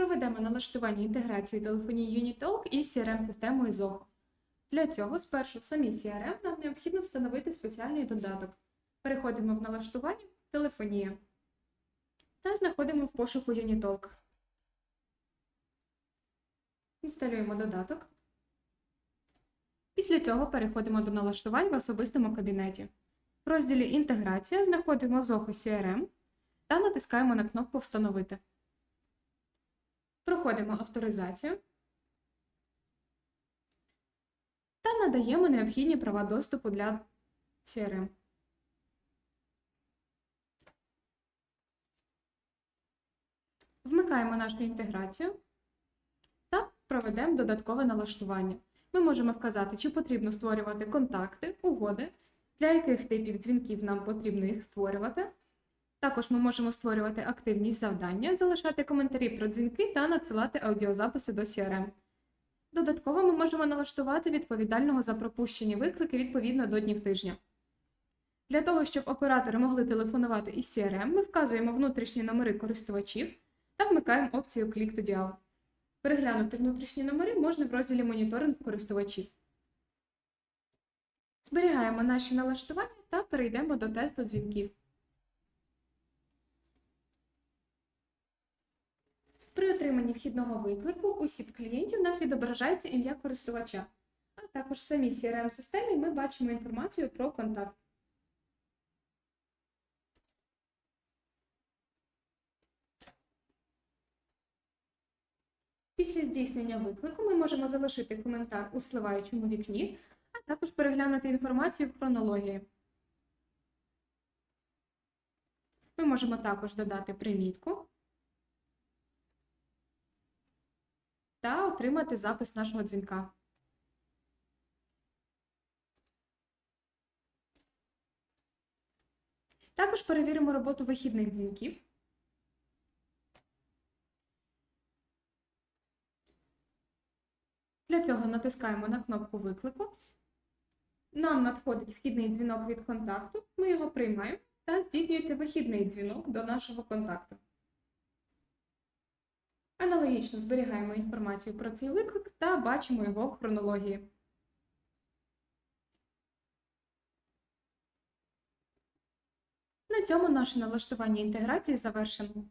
Проведемо налаштування інтеграції телефонії Unitalk із CRM-системою Zoho. Для цього спершу в самій CRM нам необхідно встановити спеціальний додаток. Переходимо в налаштування Телефонія та знаходимо в пошуку Unitalk. Інсталюємо додаток. Після цього переходимо до налаштувань в особистому кабінеті. В розділі Інтеграція знаходимо Zoho CRM та натискаємо на кнопку Встановити. Проходимо авторизацію та надаємо необхідні права доступу для CRM. Вмикаємо нашу інтеграцію та проведемо додаткове налаштування. Ми можемо вказати, чи потрібно створювати контакти, угоди, для яких типів дзвінків нам потрібно їх створювати. Також ми можемо створювати активність завдання, залишати коментарі про дзвінки та надсилати аудіозаписи до CRM. Додатково ми можемо налаштувати відповідального за пропущені виклики відповідно до днів тижня. Для того, щоб оператори могли телефонувати із CRM, ми вказуємо внутрішні номери користувачів та вмикаємо опцію Click to Dial. Переглянути внутрішні номери можна в розділі Моніторинг користувачів. Зберігаємо наші налаштування та перейдемо до тесту дзвінків. Отриманні вхідного виклику у сіп клієнтів у нас відображається ім'я користувача, а також в самій CRM-системі ми бачимо інформацію про контакт. Після здійснення виклику ми можемо залишити коментар у спливаючому вікні, а також переглянути інформацію в хронології. Ми можемо також додати примітку та отримати запис нашого дзвінка. Також перевіримо роботу вихідних дзвінків. Для цього натискаємо на кнопку виклику. Нам надходить вхідний дзвінок від контакту, ми його приймаємо та здійснюється вихідний дзвінок до нашого контакту. Аналогічно зберігаємо інформацію про цей виклик та бачимо його в хронології. На цьому наше налаштування інтеграції завершено.